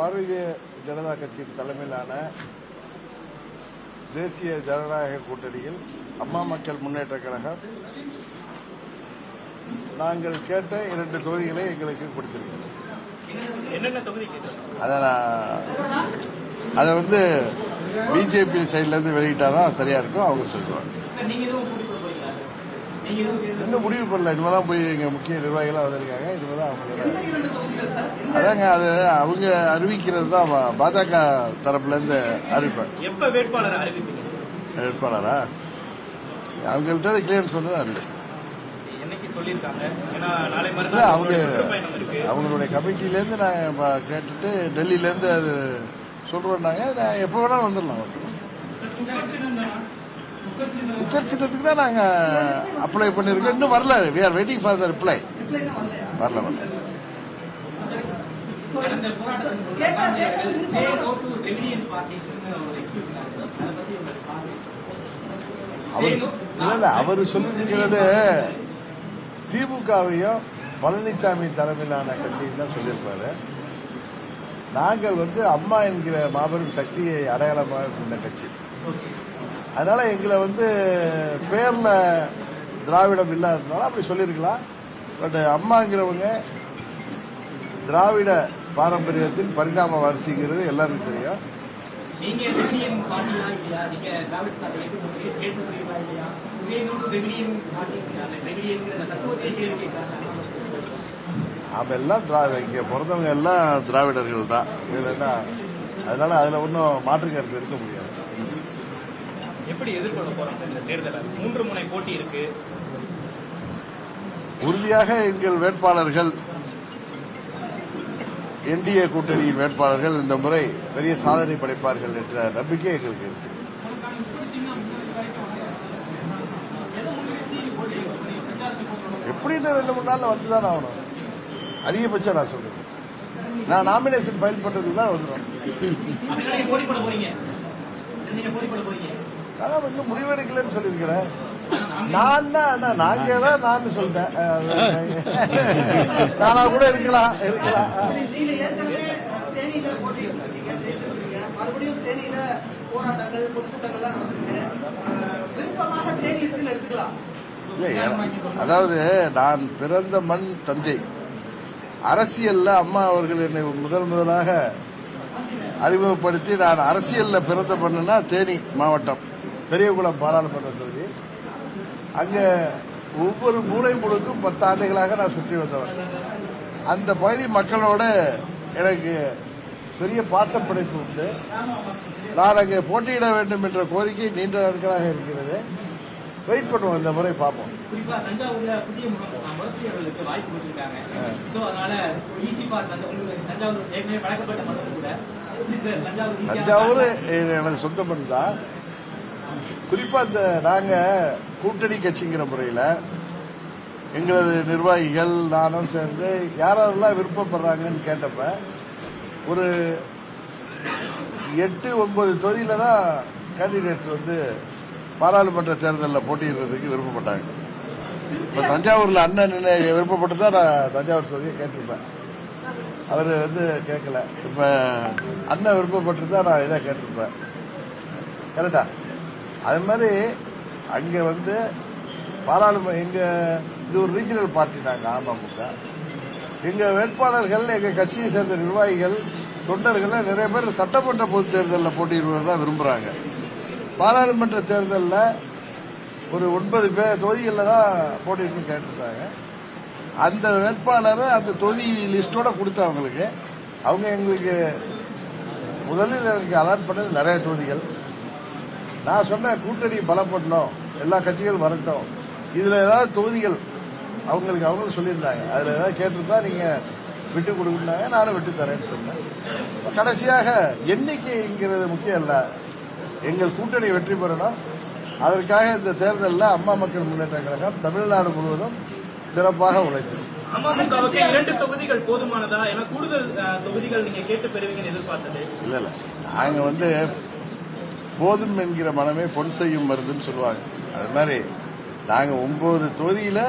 பாரதிய ஜனதா கட்சியின் தலைமையிலான தேசிய ஜனநாயக கூட்டணியில் அம்மா மக்கள் முன்னேற்ற கழகம் நாங்கள் கேட்ட இரண்டு தொகுதிகளை எங்களுக்கு கேட்டது அதை நான் அதை வந்து பிஜேபி சைட்ல இருந்து வெளியிட்டாதான் சரியா இருக்கும் அவங்க சொல்லுவாங்க சார் நீங்க எதுவும் முடிவு போறீங்களா நீங்க எதுவும் தேர்தல் இன்னும் முடிவு பண்ணல? இனிமே தான் போய் எங்க முக்கிய நிர்வாகிகளாக வந்திருக்காங்க. இனிமே தான் அவங்களோட அதாங்க அது அவங்க அறிவிக்கிறது தான் பாஜக தரப்புல இருந்து அறிவிப்பாங்க எப்ப வேட்பாளர் வேட்பாளரா? அவங்கள்ட்ட கிளியரன்ஸ் பண்ணி தான் அறிவிச்சு அவங்க அவங்களுடைய கமிட்டில இருந்து நான் ப- கேட்டுட்டு டெல்லியில இருந்து அது சொல்றேன்னாங்க நான் எப்போ வேணாலும் வந்துடலாம். குக்கர் சின்னத்துக்கு தான் நாங்க அப்ளை பண்ணிருக்கோம் இன்னும் வரல. We are waiting for the reply வரல வரல. அவர் Say இல்ல அவர் சொல்லியிருக்கிறது திமுகவையும் பழனிசாமி தலைமையிலான கட்சியும் தான் சொல்லியிருப்பாரு. நாங்கள் வந்து அம்மா என்கிற மாபெரும் சக்தியை அடையாளமாக கொண்ட கட்சி. அதனால எங்களை வந்து பேர்ல திராவிடம் இல்லாததுனால அப்படி சொல்லியிருக்கலாம். பட் அம்மாங்கிறவங்க திராவிட பாரம்பரியத்தின் பரிணாம வளர்ச்சிங்கிறது எல்லாருக்கும் தெரியும். நாம எல்லாம் இங்க பிறந்தவங்க எல்லாம் திராவிடர்கள் தான். இதுல என்ன? அதனால அதுல ஒன்றும் மாற்று கருத்து இருக்க முடியாது. எப்படி எதிர்கொள்ள சார் இந்த தேர்தலை? மூன்று முனை போட்டி இருக்கு. உறுதியாக எங்கள் வேட்பாளர்கள் என்டிஏ கூட்டணியின் வேட்பாளர்கள் இந்த முறை பெரிய சாதனை படைப்பார்கள் என்ற நம்பிக்கை எங்களுக்கு இருக்கு. எப்படின்னு ரெண்டு மூணு நாள்ல வந்துதான் ஆகணும்? அதிகபட்சம் நான் சொல்றேன். நான் நாமினேஷன் ஃபைல் பண்றதுக்கு தான் வந்துடும் அதான் இன்னும் முடிவெடுக்கலன்னு சொல்லியிருக்கிறேன். நான் தான் நாங்க தான் நான் சொல்லிட்டேன். நானா கூட இருக்கலாம் இருக்கலாம். மறுபடியும் தேனியில போராட்டங்கள் பொதுக்கூட்டங்கள்லாம் நடந்திருக்கு. விருப்பமாக தேனி எடுத்துக்கலாம். அதாவது நான் பிறந்த மண் தஞ்சை. அரசியல்ல அம்மா அவர்கள் என்னை முதல் முதலாக அறிமுகப்படுத்தி நான் அரசியல்ல பிறந்த மண்ணுனா தேனி மாவட்டம். பெரியகுளம் பாராளுமன்ற தொகுதி. அங்க ஒவ்வொரு மூலை முழுக்கும் பத்து ஆண்டுகளாக நான் சுற்றி வந்தவன். அந்த பகுதி மக்களோட எனக்கு பெரிய பாசப்படைப்பு உண்டு. நான் அங்கே போட்டியிட வேண்டும் என்ற கோரிக்கை நீண்ட நாட்களாக இருக்கிறது. வெயிட் பண்ணுவோம் இந்த முறை பார்ப்போம். உங்களுக்கு தஞ்சாவூர் பார்க்கலாம்? எனக்கு சொந்த மண் தான். குறிப்பா இந்த நாங்க கூட்டணி கட்சிங்கிற முறையில எங்களது நிர்வாகிகள் நானும் சேர்ந்து யாரெல்லாம் விருப்பப்படுறாங்கன்னு கேட்டப்ப ஒரு எட்டு ஒன்பது தொகுதியில தான் கேண்டிடேட்ஸ் வந்து பாராளுமன்ற தேர்தலில் போட்டியிடுறதுக்கு விருப்பப்பட்டாங்க. இப்ப தஞ்சாவூர்ல அண்ணன் நின்று விருப்பப்பட்டு தான் நான் தஞ்சாவூர் தொகுதியை கேட்டிருப்பேன். அவர் வந்து கேட்கல. இப்ப அண்ணன் விருப்பப்பட்டிருந்தா நான் இதை கேட்டிருப்பேன். கரெக்டா? அது மாதிரி அங்க வந்து பாராளுமன்ற எங்க இது ஒரு ரீஜனல் பார்ட்டி தாங்க அமமுக. எங்க வேட்பாளர்கள் எங்க கட்சியை சேர்ந்த நிர்வாகிகள் தொண்டர்கள் நிறைய பேர் சட்டமன்ற பொது தேர்தலில் போட்டியிடுவதை தான் விரும்புறாங்க. பாராளுமன்ற தேர்தலில் ஒரு ஒன்பது பேர் தொகுதிகளில் தான் போட்டிட்டு கேட்டிருந்தாங்க அந்த வேட்பாளரை அந்த தொகுதி லிஸ்டோட கொடுத்த அவங்களுக்கு. அவங்க எங்களுக்கு முதலில் எனக்கு அலாட் பண்ணது நிறைய தொகுதிகள். நான் சொன்ன கூட்டணி பலப்படணும். எல்லா கட்சிகள் வரட்டும். இதுல ஏதாவது தொகுதிகள் அவங்களுக்கு அவங்களும் சொல்லியிருந்தாங்க. அதுல ஏதாவது கேட்டிருந்தா நீங்க விட்டு கொடுக்குறாங்க நானும் விட்டு தரேன்னு சொன்னேன். கடைசியாக எண்ணிக்கைங்கிறது முக்கியம் இல்ல. எங்கள் கூட்டணி வெற்றி பெறணும். அதற்காக இந்த தேர்தலில் அம்மா மக்கள் முன்னேற்ற கழகம் தமிழ்நாடு முழுவதும் சிறப்பாக உழைக்கும். அமமுகவுக்கு இரண்டு தொகுதிகள் போதுமானதா? ஏன்னா கூடுதல் தொகுதிகள் நீங்க கேட்டு பெறுவீங்கன்னு எதிர்பார்த்தது. இல்ல இல்ல. நாங்க வந்து போதும் என்கிற மனமே பொன் செய்யும் மருந்துன்னு சொல்லுவாங்க. அது மாதிரி நாங்க ஒன்பது தொகுதியில